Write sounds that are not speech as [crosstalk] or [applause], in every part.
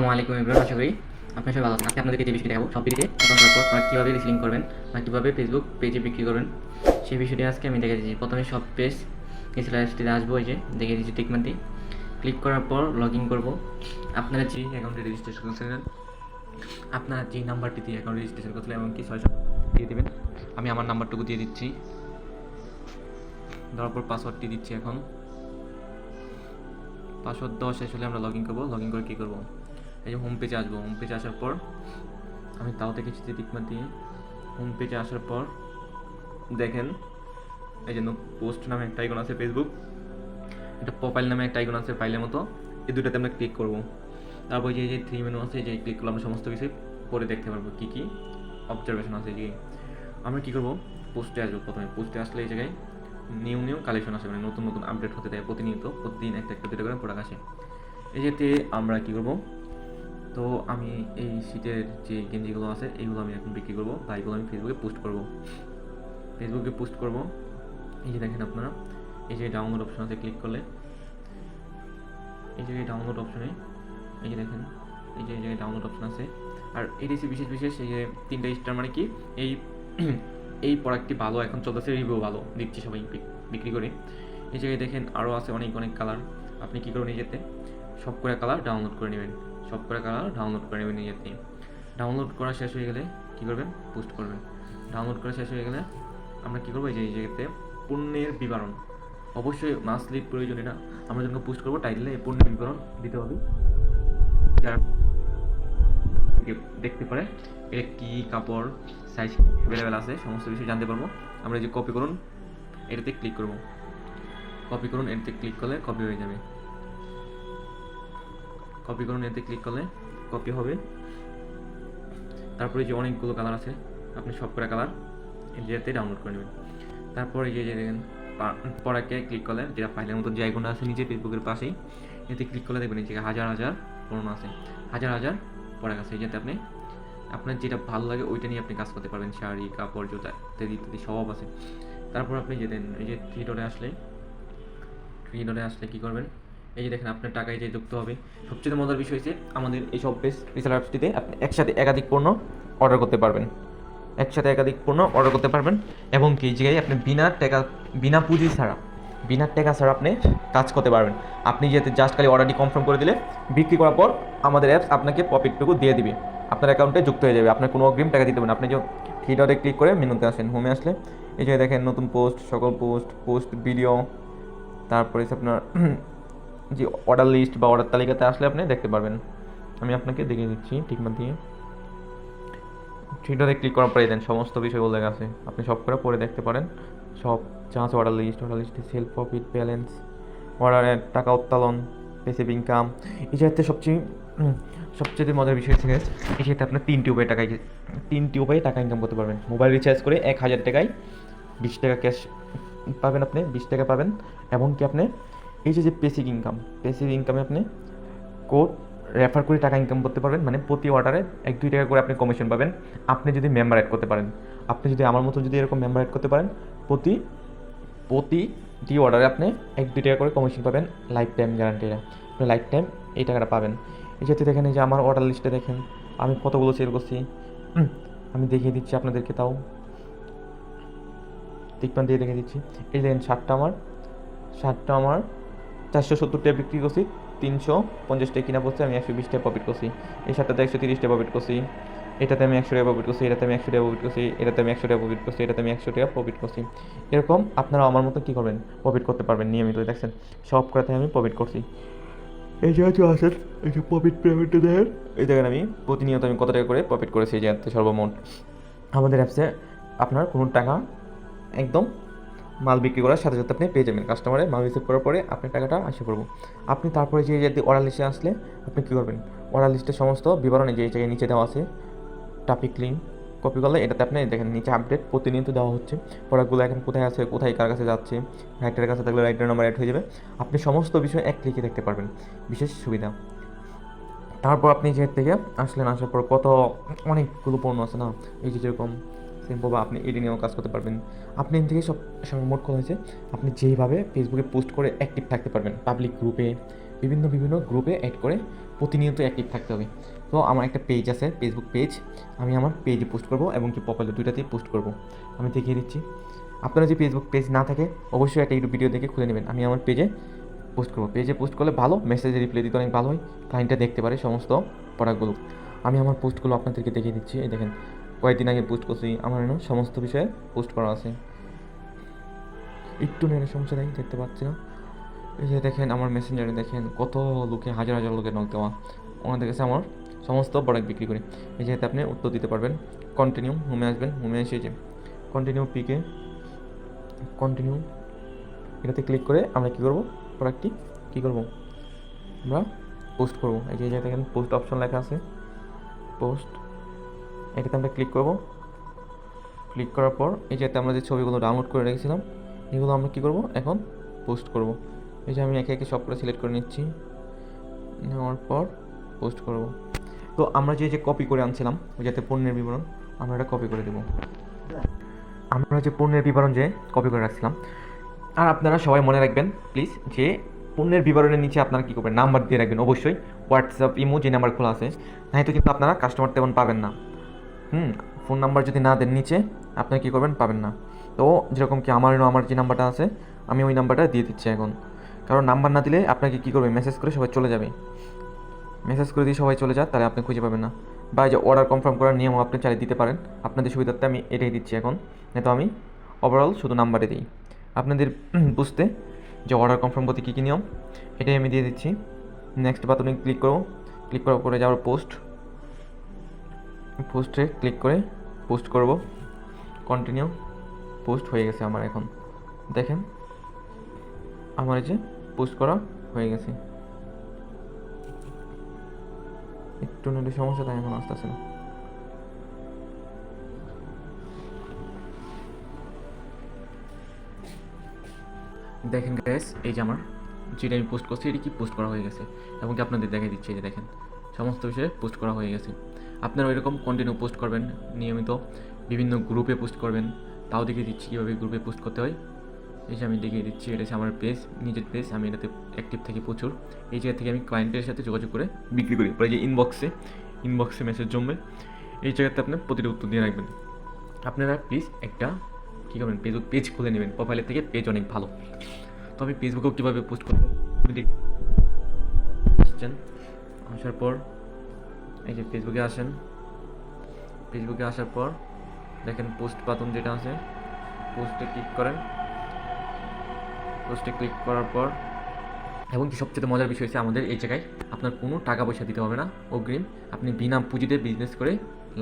আসসালামু আলাইকুম ইব্রাহিম আশা করি আপনার সবাই ভালো আজকে আপনাদেরকে যে বিষয়টি দেখাবো, সব ভিডিওতে এখন করার আপনারা কীভাবে রিসিলিং করবেন বা কীভাবে ফেসবুক পেজে বিক্রি করবেন, সেই বিষয়টি আজকে আমি দেখে দিচ্ছি। প্রথমে সব পেজ স্লাইসটিতে আসব, এই যে দেখে দিচ্ছি টিকমানটি ক্লিক করার পর লগ ইন করব। আপনারা যে অ্যাকাউন্টে রেজিস্ট্রেশন করছিলেন আপনার যে নাম্বারটি দিয়ে অ্যাকাউন্ট রেজিস্ট্রেশন করছিলেন এমনকি ছয়শো দিয়ে দেবেন, আমি আমার নাম্বারটুকু দিয়ে দিচ্ছি। দেওয়ার পর পাসওয়ার্ডটি দিচ্ছি এখন। পাসওয়ার্ড শেষ হলে আমরা লগ ইন করব। লগ ইন করে কী করব? এই যে হোম পেজে আসব। হোম পেজে আসার পর আমি তাও থেকে কিছু দিকমাত দিয়ে। হোম পেজে আসার পর দেখেন, এই যে পোস্ট নামে একটা আইকন আছে ফেসবুক একটা প্রোফাইল নামে একটা আইকন আছে ফাইলের মতো। এই দুটাতে আমরা ক্লিক করব। তারপর যে যে থ্রি মেনু আছে, যে ক্লিক করলে আমরা সমস্ত কিছু, পরে দেখতে পারব কী কী অবজারভেশন আছে যে আমরা কী করব? পোস্টে আসব প্রথমে। পোস্টে আসলে এই জায়গায় নিউ নিউ কালেকশন আসে। মানে নতুন নতুন আপডেট হতে দেয় প্রতিনিয়ত। প্রতিদিন একটা একটা, দুটো করে প্রোডাক্ট আসে। এই যেতে আমরা কী করব? তো আমি এই শীতের যে গেঞ্জিগুলো আছে, এইগুলো আমি এখন বিক্রি করব। বা এইগুলো আমি ফেসবুকে পোস্ট করব। ফেসবুকে পোস্ট করব। এই যে দেখেন আপনারা, এই যে ডাউনলোড অপশন আছে ক্লিক করলে। এই যে ডাউনলোড অপশনে এই যে দেখেন, এই যে, এই জায়গায় ডাউনলোড অপশন আছে। আর এই দিয়েছে বিশেষ বিশেষ, এই যে তিনটা স্টার মানে কি, এই এই প্রোডাক্টটি ভালো, এখন চলতেছে রিভিউ ভালো, দিচ্ছি সবাই বিক- বিক্রি করে। এই জায়গায় দেখেন আরও আছে অনেক অনেক কালার আপনি কী করবেন নিজেতে সব করে কালার ডাউনলোড করে নেবেন। সব করে কালার ডাউনলোড করে নেবেন নিজের থেকে ডাউনলোড করা শেষ হয়ে গেলে কী করবেন? পোস্ট করবেন। ডাউনলোড করা শেষ হয়ে গেলে আমরা কী করব? এই যে জায়গাতে পণ্যের বিবরণ। অবশ্যই মাসলি প্রয়োজন, এটা আমরা যখন পোস্ট করব টাইটেলে এই পণ্যের বিবরণ দিতে হবে। যারা দেখতে পারে এটা কী কাপড় সাইজ অ্যাভেলেবেল আছে, সমস্ত কিছু জানতে পারব। আমরা যে কপি করুন, এটাতে ক্লিক করব। কপি করুন, এটাতে ক্লিক করলে কপি হয়ে যাবে। কপি করুন, এতে ক্লিক করলে কপি হবে। তারপরে যে অনেকগুলো কালার আছে, আপনি সব করে কালার এতে ডাউনলোড করে নেবেন। তারপরে যে যে দেখেন পড়াকে ক্লিক করলে যেটা ফাইলের মতো যে আইকনটা আছে নিচে ফেসবুকের পাশেই, এতে ক্লিক করলে দেখবেন নিচে হাজার হাজার পড়ানো আছে। হাজার হাজার পড়া আছে যাতে আপনি, আপনার যেটা ভালো লাগে ওইটা নিয়ে আপনি কাজ করতে পারবেন। শাড়ি, কাপড়, জুতা ইত্যাদি ইত্যাদি সব আছে। তারপর আপনি যেতেন এই যে থ্রি ডটে আসলে থ্রি ডটে আসলে কী করবেন? এই যে দেখেন আপনার টাকায় যে যুক্ত হবে। সবচেয়ে মজার বিষয় হচ্ছে আমাদের এই সব বেস রিসেল অ্যাপসটিতে আপনি একসাথে একাধিক পণ্য অর্ডার করতে পারবেন। একসাথে একাধিক পণ্য অর্ডার করতে পারবেন এবং কি এই জায়গায় আপনি বিনা টাকা, বিনা পুঁজি ছাড়া, বিনা টাকা ছাড়া আপনি কাজ করতে পারবেন। আপনি যেহেতু জাস্ট খালি অর্ডারটি কনফার্ম করে দিলে, বিক্রি করার পর আমাদের অ্যাপস আপনাকে প্রফিটটুকু দিয়ে দিবে। আপনার অ্যাকাউন্টে যুক্ত হয়ে যাবে। আপনার কোনো অগ্রিম টাকা দিতে হবে না। আপনি যে থ্রি ডটে ক্লিক করে মেনুতে আসেন হোমে আসলে এই যে দেখেন নতুন পোস্ট সকল পোস্ট পোস্ট ভিডিও তারপরে আপনার যে অর্ডার লিস্ট বা অর্ডার তালিকাতে আসলে আপনি দেখতে পারবেন। আমি আপনাকে দেখিয়ে দিচ্ছি ঠিকমত দিয়ে। থ্রিডারে ক্লিক করার পরে দেন সমস্ত বিষয়গুলো লেখা আছে। আপনি সব করে পরে দেখতে পারেন। সব আছে অর্ডার লিস্ট অর্ডার লিস্টে সেল প্রফিট ব্যালেন্স অর্ডারের টাকা উত্তোলন পেসিভ ইনকাম এই জায়গাতে সবচেয়ে সবচেয়ে মজার বিষয় থেকে এই ক্ষেত্রে আপনার তিনটি উপায়ে টাকা তিনটি উপায়ে টাকা ইনকাম করতে পারবেন। মোবাইল রিচার্জ করে এক হাজার টাকায় বিশ টাকা ক্যাশ পাবেন আপনি, বিশ টাকা পাবেন। এবং কি আপনি এই যে পেসিভ ইনকাম পেসিভ ইনকামে আপনি কোড রেফার করে টাকা ইনকাম করতে পারবেন মানে প্রতি অর্ডারে এক, দুই টাকা করে আপনি কমিশন পাবেন। আপনি যদি মেম্বার অ্যাড করতে পারেন, আপনি যদি আমার মতো যদি এরকম মেম্বার অ্যাড করতে পারেন, প্রতি, প্রতিটি অর্ডারে আপনি এক, দুই টাকা করে কমিশন পাবেন লাইফ টাইম গ্যারান্টিরা আপনি লাইফ টাইম এই টাকাটা পাবেন। এই ক্ষেত্রে দেখেন, এই যে আমার অর্ডার লিস্টে দেখেন, আমি কতগুলো সেল করছি। আমি দেখিয়ে দিচ্ছি আপনাদেরকে তাও। টিকপান দিয়ে দেখিয়ে দিচ্ছি। এই দেখেন শার্টটা আমার শার্টটা আমার চারশো সত্তর টাকা বিক্রি করছি তিনশো পঞ্চাশ টাকা কিনা পড়ছে আমি একশো বিশ টাকা প্রফিট করছি। এই শার্টটাতে একশো তিরিশ টাকা প্রফিট করছি এটাতে আমি একশো টাকা প্রফিট করছি এটাতে আমি একশো টাকা প্রফিট করছি এটাতে আমি একশো টাকা প্রফিট করছি এটাতে আমি একশো টাকা প্রফিট করছি। এরকম আপনারা আমার মতো কী করবেন? প্রফিট করতে পারবেন নিয়মিত দেখছেন? সব করাতে আমি প্রফিট করছি। এই জায়গায় আসেন এই যে প্রফিট পেমেন্টটা দেখেন। এই জায়গায় আমি প্রতিনিয়ত আমি কত টাকা করে প্রফিট করেছি এই জায়গাতে সর্বমোট। আমাদের অ্যাপসে আপনার কোনো টাকা একদম মাল বিক্রি করার সাথে সাথে আপনি পেয়ে যাবেন। কাস্টমারে মাল রিসিভ করার পরে আপনার টাকাটা আসে পড়ব। আপনি তারপরে যে যদি অর্ডার লিস্টে আসলে আপনি কী করবেন? অর্ডার লিস্টের সমস্ত বিবরণে যে জায়গায় নিচে দেওয়া আছে টপিক লিঙ্ক কপি করলে এটাতে আপনি দেখেন নিচে আপডেট প্রতিনিয়ত দেওয়া হচ্ছে। প্রোডাক্টগুলো এখন কোথায় আছে, কোথায় কার কাছে যাচ্ছে রাইটারের কাছে থাকলে রাইটার নাম্বার অ্যাড হয়ে যাবে। আপনি সমস্ত বিষয় এক ক্লিকে দেখতে পারবেন। বিশেষ সুবিধা। তারপর আপনি যে থেকে আসলেন, আসার পর কত অনেকগুলো পণ্য আছে না? এই যে যেরকম সিম্পল বা আপনি এডি নিয়েও কাজ করতে পারবেন। আপনি এখান থেকে সব সময় মোট কথা হয়েছে। আপনি যেইভাবে ফেসবুকে পোস্ট করে অ্যাক্টিভ থাকতে পারবেন। পাবলিক গ্রুপে বিভিন্ন বিভিন্ন গ্রুপে অ্যাড করে প্রতিনিয়ত অ্যাক্টিভ থাকতে হবে। তো আমার একটা পেজ আছে ফেসবুক পেজ আমি আমার পেজে পোস্ট করব এবং কি প্রোফাইলে দুইটাতেই পোস্ট করব। আমি দেখিয়ে দিচ্ছি। আপনারা যে ফেসবুক পেজ না থাকে, অবশ্যই একটা ইউটিউব ভিডিও দেখে খুলে নেবেন। আমি আমার পেজে পোস্ট করব। পেজে পোস্ট করলে ভালো মেসেজে রিপ্লাই দিতে অনেক ভালো হয়। ক্লায়েন্টটা দেখতে পারে সমস্ত প্রোডাক্টগুলো আমি আমার পোস্টগুলো আপনাদেরকে দেখিয়ে দিচ্ছি। এই দেখেন কয়েকদিন আগে পোস্ট করছি, আমার এখানে সমস্ত বিষয়ে পোস্ট করা আছে। একটু নেড়ে সমস্যা নেই, দেখতে পাচ্ছি না। এই যে দেখেন, আমার মেসেঞ্জারে দেখেন, কত লোকে, হাজার হাজার লোকের নক দেওয়া। ওনাদের কাছে আমার সমস্ত প্রোডাক্ট বিক্রি করি। এই যেহেতু আপনি উত্তর দিতে পারবেন। কন্টিনিউ হোমে আসবেন হোমে এসে যে কন্টিনিউ পিকে কন্টিনিউ এটাতে ক্লিক করে আমরা কী করব? প্রোডাক্টটি কী করব? আমরা পোস্ট করব। এই যে দেখেন পোস্ট অপশন লেখা আছে। পোস্ট এটাতে আমরা ক্লিক করব। ক্লিক করার পর এই যে আমরা যে ছবিগুলো ডাউনলোড করে রেখেছিলাম, এগুলো আমরা কী করব? এখন পোস্ট করব। এই যে আমি একে একে সব করে সিলেক্ট করে নিচ্ছি। নেওয়ার পর পোস্ট করব। তো আমরা যে যে কপি করে আনছিলাম, ওই যাতে পণ্যের বিবরণ, আমরা এটা কপি করে দেব। আমরা যে পণ্যের বিবরণ যে কপি করে রাখছিলাম, আর আপনারা সবাই মনে রাখবেন প্লিজ যে পণ্যের বিবরণের নিচে আপনারা কী করবেন? নাম্বার দিয়ে রাখবেন, অবশ্যই। হোয়াটসঅ্যাপ ইমো যে নাম্বার খোলা আছে। নাই তো কিন্তু আপনারা কাস্টমার তেমন পাবেন না। হুম ফোন নাম্বার যদি না দেন নিচে আপনারা কী করবেন? পাবেন না। তো যেরকম কি আমার আমার যে নাম্বারটা আছে, আমি ওই নাম্বারটা দিয়ে দিচ্ছি এখন। কারণ নাম্বার না দিলে আপনাকে কী করবে? মেসেজ করে সবাই চলে যাবে। মেসেজ করে দিয়ে সবাই চলে যায় তাহলে আপনি খুঁজে পাবেন না। বা যে অর্ডার কনফার্ম করার নিয়ম আপনি চালিয়ে দিতে পারেন। আপনাদের সুবিধার্থে আমি এটাই দিচ্ছি এখন। তো আমি ওভারঅল শুধু নাম্বারে দিই। আপনাদের [clears throat] বুঝতে যে অর্ডার কনফার্ম করতে কী কী নিয়ম? এটাই আমি দিয়ে দিচ্ছি। নেক্সট বাটনে ক্লিক করব ক্লিক করার পরে যাওয়ার পোস্ট পোস্টে ক্লিক করে পোস্ট করব। কন্টিনিউ পোস্ট হয়ে গেছে আমার এখন। দেখেন, আমার যে পোস্ট করা হয়ে গেছে। একটু নেটে সমস্যা, তাই এখন আসতেছে না। দেখেন গ্যাস এই যে আমার, যেটা আমি পোস্ট করছি, এটি কি পোস্ট করা হয়ে গেছে? এবং কি আপনাদের দেখাই দিচ্ছে, এই যে দেখেন, সমস্ত বিষয়ে পোস্ট করা হয়ে গেছে। আপনারা ওইরকম কন্টিনিউ পোস্ট করবেন, নিয়মিত বিভিন্ন গ্রুপে পোস্ট করবেন, তাও দেখিয়ে দিচ্ছি কীভাবে গ্রুপে পোস্ট করতে হয়। এই যে আমি দেখিয়ে দিচ্ছি, এটা হচ্ছে আমার পেজ নিজের পেজ আমি এটাতে অ্যাক্টিভ থাকি প্রচুর। এই জায়গা থেকে আমি ক্লায়েন্টের সাথে যোগাযোগ করে বিক্রি করি, পরে যে ইনবক্সে ইনবক্সে মেসেজ জমবে, এই জায়গাতে আপনি প্রতিটা উত্তর দিয়ে রাখবেন। আপনারা প্লিজ একটা, কী করবেন ফেসবুক পেজ খুলে নেবেন প্রোফাইলের থেকে পেজ অনেক ভালো। তো আমি ফেসবুকেও কীভাবে পোস্ট করবেন আসার পর এই যে ফেসবুকে আসেন। ফেসবুকে আসার পর দেখেন পোস্ট বাটন যেটা আছে, পোস্টে ক্লিক করেন। পোস্টে ক্লিক করার পর এবং কি সবচেয়ে মজার বিষয় হচ্ছে আমাদের এই জায়গায় আপনার কোনো টাকা পয়সা দিতে হবে না, অগ্রিম। আপনি বিনা পুঁজিতে বিজনেস করে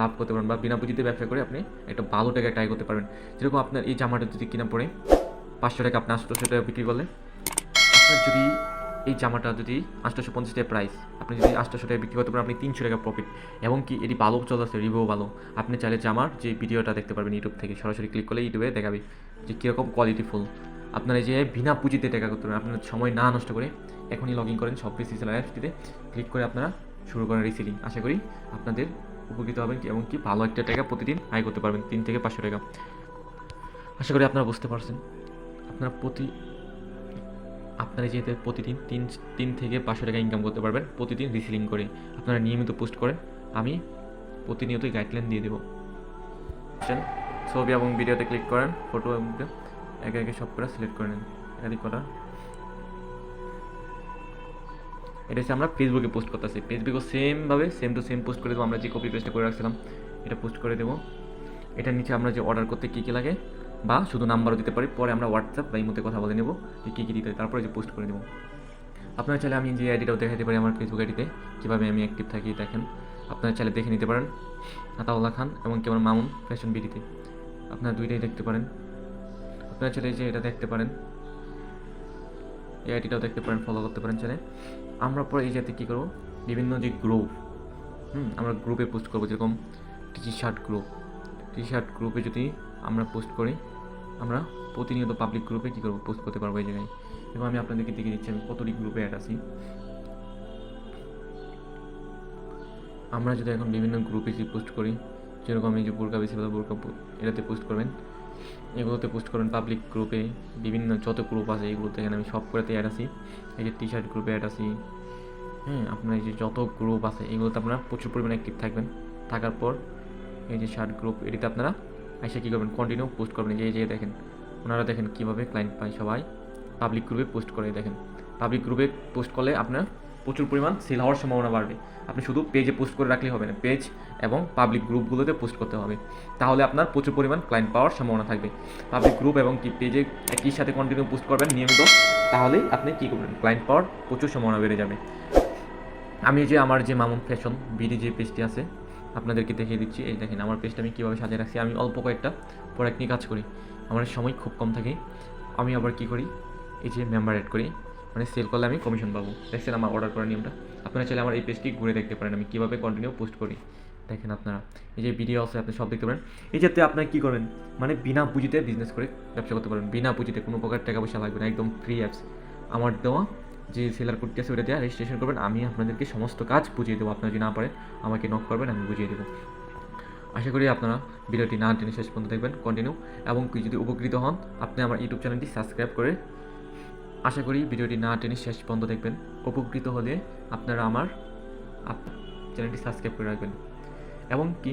লাভ করতে পারেন বা বিনা পুঁজিতে ব্যবসা করে আপনি একটা ভালো টাকা ট্রাই করতে পারবেন। যেরকম আপনার এই জামাটা যদি কিনা পড়ে, পাঁচশো টাকা আপনি আটশোশো টাকা বিক্রি করলে আপনার যদি এই জামাটা যদি আটশোশো পঞ্চাশ টাকা প্রাইস আপনি যদি আটশোশো টাকা বিক্রি করতে পারেন, আপনি তিনশো টাকা প্রফিট এবং কি এটি ভালো চলতেছে রিভিউ ভালো। আপনি চাইলে জামার যে ভিডিওটা দেখতে পারবেন ইউটিউব থেকে, সরাসরি ক্লিক করলে ইউটিউবে দেখাবে যে কীরকম কোয়ালিটি ফুল আপনার এই যে বিনা পুঁজিতে টাকা করতে পারেন, আপনার সময় না নষ্ট করে এখনই লগ ইন করেন সব পিসি অ্যাপসটিতে ক্লিক করে আপনারা শুরু করেন রিসেলিং আশা করি আপনাদের উপকৃত হবেন এবং কি ভালো একটা টাকা প্রতিদিন আয় করতে পারবেন, তিন থেকে পাঁচশো টাকা। আশা করি আপনারা বুঝতে পারছেন। আপনারা প্রতি আপনারা যেহেতু প্রতিদিন তিন তিন থেকে পাঁচশো টাকা ইনকাম করতে পারবেন, প্রতিদিন রিসেলিং করে। আপনারা নিয়মিত পোস্ট করেন, আমি প্রতিনিয়তই গাইডলাইন দিয়ে দেবো? ছবি এবং ভিডিওতে ক্লিক করেন ফটো একে একে সব করে সিলেক্ট করে নেন। একাধিক করা এটা হচ্ছে আমরা ফেসবুকে পোস্ট করতেছি। ফেসবুকেও সেমভাবে সেম টু সেম পোস্ট করে দেবো। আমরা যে কপি পেস্টটা করে রাখছিলাম, এটা পোস্ট করে দেবো। এটার নিচে আমরা যে অর্ডার করতে কী কী লাগে বা শুধু নাম্বারও দিতে পারি, পরে আমরা হোয়াটসঅ্যাপ বা ইমোতে কথা বলে নেব যে কী কী দিতে তারপরে যে পোস্ট করে দেবো। আপনারা চাইলে আমি যে আইডিটাও দেখাতে পারি আমার ফেসবুক আইডিতে কীভাবে আমি অ্যাক্টিভ থাকি দেখেন। আপনারা চাইলে দেখে নিতে পারেন। আতাউল্লাহ খান এবং কি আমার মামুন ফ্যাশন বিডিতে আপনারা দুইটাই দেখতে পারেন। আপনারা চাইলে যে এটা দেখতে পারেন। এই আইডিটাও দেখতে পারেন ফলো করতে পারেন চাইলে। আমরা পরে এই জাতীয় কী করব? বিভিন্ন যে গ্রুপ হুম, আমরা গ্রুপে পোস্ট করব যেরকম T shirt group T shirt গ্রুপে যদি আমরা পোস্ট করি। আমরা প্রতিনিয়ত পাবলিক গ্রুপে কী করব পোস্ট করতে পারব এই জায়গায়। এবং আমি আপনাদেরকে দেখে দিচ্ছি, আমি কতটি গ্রুপে অ্যাড আছি। আমরা যদি এখন বিভিন্ন গ্রুপে যদি পোস্ট করি, যেরকম এই যে বোরকা বেশি কথা বোরকা এটাতে পোস্ট করবেন। এগুলোতে পোস্ট করবেন পাবলিক গ্রুপে বিভিন্ন যত গ্রুপ আছে এগুলো দেখেন আমি সব করেতে অ্যাড আছি। এই যে টি শার্ট গ্রুপে অ্যাড আছি। হ্যাঁ আপনার এই যে যত গ্রুপ আছে, এগুলোতে আপনারা প্রচুর পরিমাণে অ্যাক্টিভ থাকবেন। থাকার পর এই যে শার্ট গ্রুপ এটিতে আপনারা এসে কী করবেন? কন্টিনিউ পোস্ট করবেন যে যে, দেখেন। ওনারা দেখেন কীভাবে ক্লায়েন্ট পায় সবাই। পাবলিক গ্রুপে পোস্ট করে, দেখেন। পাবলিক গ্রুপে পোস্ট করলে আপনার প্রচুর পরিমাণ সেল হওয়ার সম্ভাবনা বাড়বে। আপনি শুধু পেজে পোস্ট করে রাখলেই হবে না পেজ এবং পাবলিক গ্রুপগুলোতে পোস্ট করতে হবে। তাহলে আপনার প্রচুর পরিমাণ ক্লায়েন্ট পাওয়ার সম্ভাবনা থাকবে। পাবলিক গ্রুপ এবং কি পেজে একই সাথে কন্টিনিউ পোস্ট করবেন, নিয়মিত, তাহলেই আপনি কী করবেন? ক্লায়েন্ট পাওয়ার প্রচুর সম্ভাবনা বেড়ে যাবে। আমি যে, আমার যে মামুন ফ্যাশন বিডি যে পেজটি আছে আপনাদেরকে দেখিয়ে দিচ্ছি। এই দেখেন, আমার পেজটা আমি কীভাবে সাজিয়ে রাখছি। আমি অল্প কয়েকটা প্রোডাক্ট নিয়ে কাজ করি। আমার সময় খুব কম থাকে। আমি আবার কি করি? এই যে মেম্বার অ্যাড করি। মানে সেল করলে আমি কমিশন পাবো। দেখছেন আমার অর্ডার করার নিয়মটা? আপনারা চাইলে আমার এই পেজটি ঘুরে দেখতে পারেন। আমি কীভাবে কন্টিনিউ পোস্ট করি? দেখেন আপনারা। এই যে ভিডিও আছে, আপনি সব দেখতে পারেন। এই যাতে আপনারা কী করবেন মানে বিনা পুঁজিতে বিজনেস করে ব্যবসা করতে পারেন। বিনা পুঁজিতে কোনো প্রকার টাকা পয়সা লাগবে না। একদম ফ্রি অ্যাপস আমার দেওয়া যে সেলার কোডটি আছে ওটা দেওয়া রেজিস্ট্রেশন করবেন। আমি আপনাদেরকে সমস্ত কাজ বুঝিয়ে দেবো। আপনারা যদি না পারেন, আমাকে নক করবেন, আমি বুঝিয়ে দেবো। আশা করি আপনারা ভিডিওটি না টেনে শেষ পর্যন্ত দেখবেন। কন্টিনিউ এবং কি, যদি উপকৃত হন, আপনি আমার ইউটিউব চ্যানেলটি সাবস্ক্রাইব করে আশা করি ভিডিওটি না টেনে শেষ পর্যন্ত দেখবেন। উপকৃত হলে আপনারা আমার চ্যানেলটি সাবস্ক্রাইব করে রাখবেন। এবং কি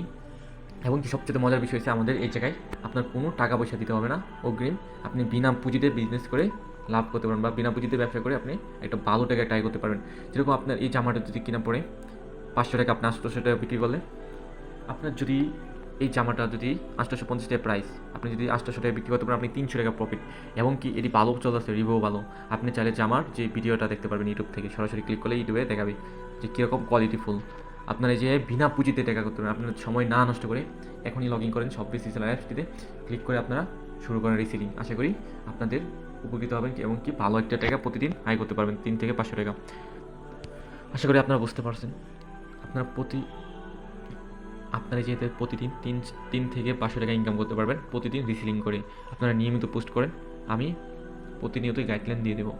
এবং কি সবচেয়ে মজার বিষয় হচ্ছে আমাদের এই জায়গায় আপনার কোনো টাকা পয়সা দিতে হবে না। অগ্রিম, আপনি বিনা পুঁজিতে বিজনেস করে লাভ করতে পারেন বা বিনা পুঁজিতে ব্যবসা করে আপনি একটা ভালো টাকায় ট্রাই করতে পারবেন। যেরকম আপনার এই জামাটা যদি কিনা পড়ে, পাঁচশো টাকা আপনি আটশোশো টাকা বিক্রি করলে, আপনার যদি এই জামাটা যদি আটশোশো পঞ্চাশ টাকা প্রাইস আপনি যদি আটশোশো টাকা বিক্রি করতে পারেন, আপনি তিনশো টাকা প্রফিট এবং কি এটি ভালো চলতেছে রিভিউ ভালো। আপনি চাইলে জামার যে ভিডিওটা দেখতে পারবেন ইউটিউব থেকে, সরাসরি ক্লিক করলে ইউটিউবে দেখাবে যে কীরকম কোয়ালিটি ফুল আপনারা এই যে বিনা পুঁজিতে টাকা করতে পারেন আপনার সময় না নষ্ট করে এখনই লগ ইন করেন সব বেসি সেলার অ্যাপসটিতে ক্লিক করে আপনারা শুরু করেন রিসিলিং আশা করি আপনাদের উপকৃত হবেন এবং কি ভালো একটা টাকা প্রতিদিন আয় করতে পারবেন, তিন থেকে পাঁচশো টাকা। আশা করি আপনারা বুঝতে পারছেন। আপনারা প্রতি, আপনারা যেহেতু প্রতিদিন তিন তিন থেকে পাঁচশো টাকা ইনকাম করতে পারবেন, প্রতিদিন রিসিলিং করে আপনারা নিয়মিত পোস্ট করেন, আমি প্রতিনিয়তই গাইডলাইন দিয়ে দেবো।